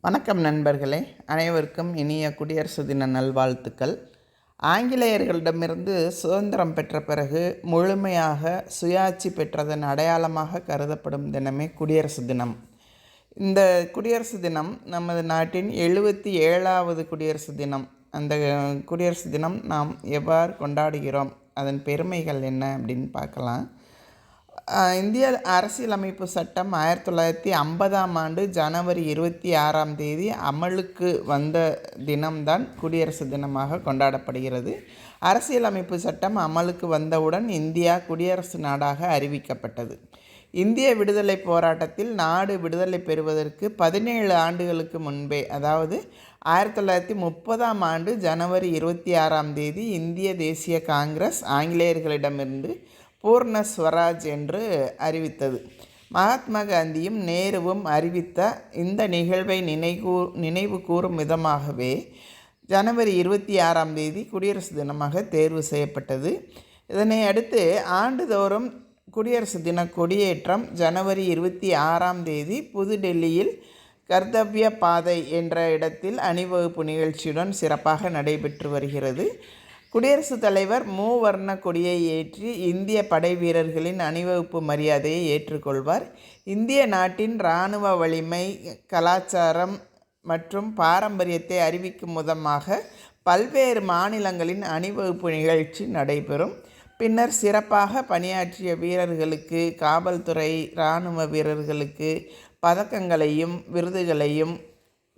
வணக்கம் நண்பர்களே. அனைவருக்கும் இனிய குடியரசு தின நல்வாழ்த்துக்கள். ஆங்கிலேயர்களிடமிருந்து சுதந்திரம் பெற்ற பிறகு முழுமையாக சுயாட்சி பெற்றதன் அடையாளமாக கருதப்படும் தினமே குடியரசு தினம். இந்த குடியரசு தினம் நமது நாட்டின் எழுபத்தி ஏழாவது குடியரசு தினம். அந்த குடியரசு தினம் நாம் எவ்வாறு கொண்டாடுகிறோம்? அதன் பெருமைகள் என்ன அப்படின்னு பார்க்கலாம். இந்திய அரசியலமைப்பு சட்டம் ஆயிரத்தி தொள்ளாயிரத்தி ஐம்பதாம் ஆண்டு ஜனவரி இருபத்தி ஆறாம் தேதி அமலுக்கு வந்த தினம்தான் குடியரசு தினமாக கொண்டாடப்படுகிறது. அரசியலமைப்பு சட்டம் அமலுக்கு வந்தவுடன் இந்தியா குடியரசு நாடாக அறிவிக்கப்பட்டது. இந்திய விடுதலை போராட்டத்தில் நாடு விடுதலை பெறுவதற்கு பதினேழு ஆண்டுகளுக்கு முன்பே அதாவது ஆயிரத்தி தொள்ளாயிரத்தி முப்பதாம் ஆண்டு ஜனவரி இருபத்தி ஆறாம் தேதி இந்திய தேசிய காங்கிரஸ் ஆங்கிலேயர்களிடமிருந்து பூர்ண ஸ்வராஜ் என்று அறிவித்தது. மகாத்மா காந்தியும் நேருவும் அறிவித்த இந்த நிகழ்வை நினைவு நினைவு கூறும் விதமாகவே ஜனவரி இருபத்தி ஆறாம் தேதி குடியரசு தினமாக தேர்வு செய்யப்பட்டது. இதனை அடுத்து ஆண்டுதோறும் குடியரசு தின கொடியேற்றம் ஜனவரி இருபத்தி ஆறாம் தேதி புதுடெல்லியில் கர்த்தவ்ய பாதை என்ற இடத்தில் அணிவகுப்பு நிகழ்ச்சியுடன் சிறப்பாக நடைபெற்று வருகிறது. குடியரசுத் தலைவர் மூவர்ண கொடியை ஏற்றி இந்திய படை வீரர்களின் அணிவகுப்பு மரியாதையை ஏற்றுக்கொள்வார். இந்திய நாட்டின் இராணுவ வலிமை கலாச்சாரம் மற்றும் பாரம்பரியத்தை அறிவிக்கும் விதமாக பல்வேறு மாநிலங்களின் அணிவகுப்பு நிகழ்ச்சி நடைபெறும். பின்னர் சிறப்பாக பணியாற்றிய வீரர்களுக்கு காவல்துறை இராணுவ வீரர்களுக்கு பதக்கங்களையும் விருதுகளையும்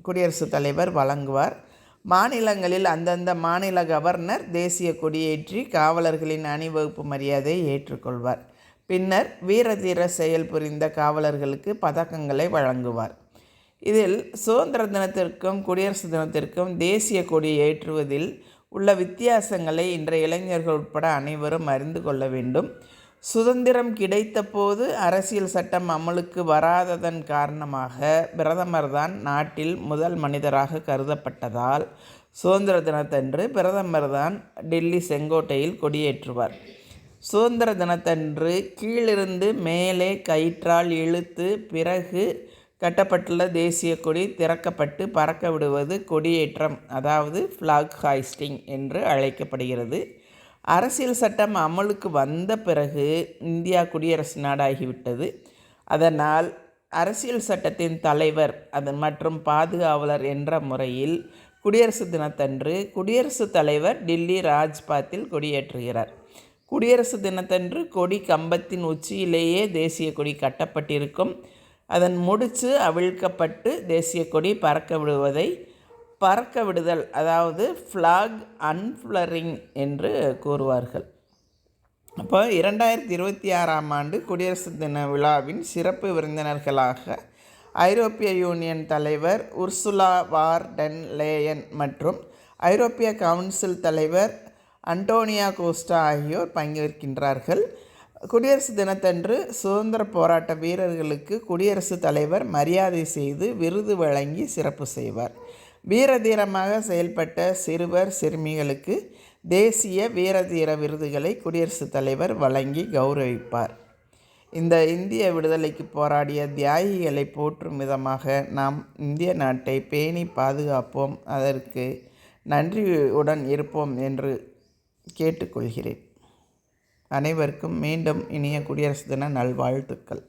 குடியரசுத் தலைவர் வழங்குவார். மாநிலங்களில் அந்தந்த மாநில கவர்னர் தேசிய கொடியேற்றி காவலர்களின் அணிவகுப்பு மரியாதையை ஏற்றுக்கொள்வார். பின்னர் வீரதீர செயல் புரிந்த காவலர்களுக்கு பதக்கங்களை வழங்குவார். இதில் சுதந்திர தினத்திற்கும் குடியரசு தினத்திற்கும் தேசிய கொடி ஏற்றுவதில் உள்ள வித்தியாசங்களை இன்றைய இளைஞர்கள் உட்பட அனைவரும் அறிந்து கொள்ள வேண்டும். சுதந்திரம் கிடைத்தபோது அரசியல் சட்டம் அமலுக்கு வராததன் காரணமாக பிரதமர் தான் நாட்டில் முதல் மனிதராக கருதப்பட்டதால் சுதந்திர தினத்தன்று பிரதமர் தான் டெல்லி செங்கோட்டையில் கொடியேற்றுவார். சுதந்திர தினத்தன்று கீழிருந்து மேலே கயிற்றால் இழுத்து பிறகு கட்டப்பட்டுள்ள தேசிய கொடி திறக்கப்பட்டு பறக்க விடுவது கொடியேற்றம் அதாவது ஃப்ளாக் ஹாய்ஸ்டிங் என்று அழைக்கப்படுகிறது. அரசியல் சட்டம் அமலுக்கு வந்த பிறகு இந்தியா குடியரசு நாடாகிவிட்டது. அதனால் அரசியல் சட்டத்தின் தலைவர் அதன் மற்றும் பாதுகாவலர் என்ற முறையில் குடியரசு தினத்தன்று குடியரசுத் தலைவர் டில்லி ராஜ்பாத்தில் கொடியேற்றுகிறார். குடியரசு தினத்தன்று கொடி கம்பத்தின் உச்சியிலேயே தேசிய கொடி கட்டப்பட்டிருக்கும். அதன் முடிச்சு அவிழ்க்கப்பட்டு தேசிய கொடி பறக்க விடுவதை பறக்க விடுதல் அதாவது ஃப்ளாக் அன்ஃப்ளரிங் என்று கூறுவார்கள். அப்போ இரண்டாயிரத்தி இருபத்தி ஆறாம் ஆண்டு குடியரசு தின விழாவின் சிறப்பு விருந்தினர்களாக ஐரோப்பிய யூனியன் தலைவர் உர்சுலா வார்டன் லேயன் மற்றும் ஐரோப்பிய கவுன்சில் தலைவர் அண்டோனியா கோஸ்டா ஆகியோர் பங்கேற்கின்றார்கள். குடியரசு தினத்தன்று சுதந்திர போராட்ட வீரர்களுக்கு குடியரசுத் தலைவர் மரியாதை செய்து விருது வழங்கி சிறப்பு செய்வார். வீரதீரமாக செயல்பட்ட சிறுவர் சிறுமிகளுக்கு தேசிய வீரதீர விருதுகளை குடியரசுத் தலைவர் வழங்கி கௌரவிப்பார். இந்த இந்திய விடுதலைக்கு போராடிய தியாகிகளை போற்றும் விதமாக நாம் இந்திய நாட்டை பேணி பாதுகாப்போம். அதற்கு நன்றியுடன் இருப்போம் என்று கேட்டுக்கொள்கிறேன். அனைவருக்கும் மீண்டும் இனிய குடியரசு தின நல்வாழ்த்துக்கள்.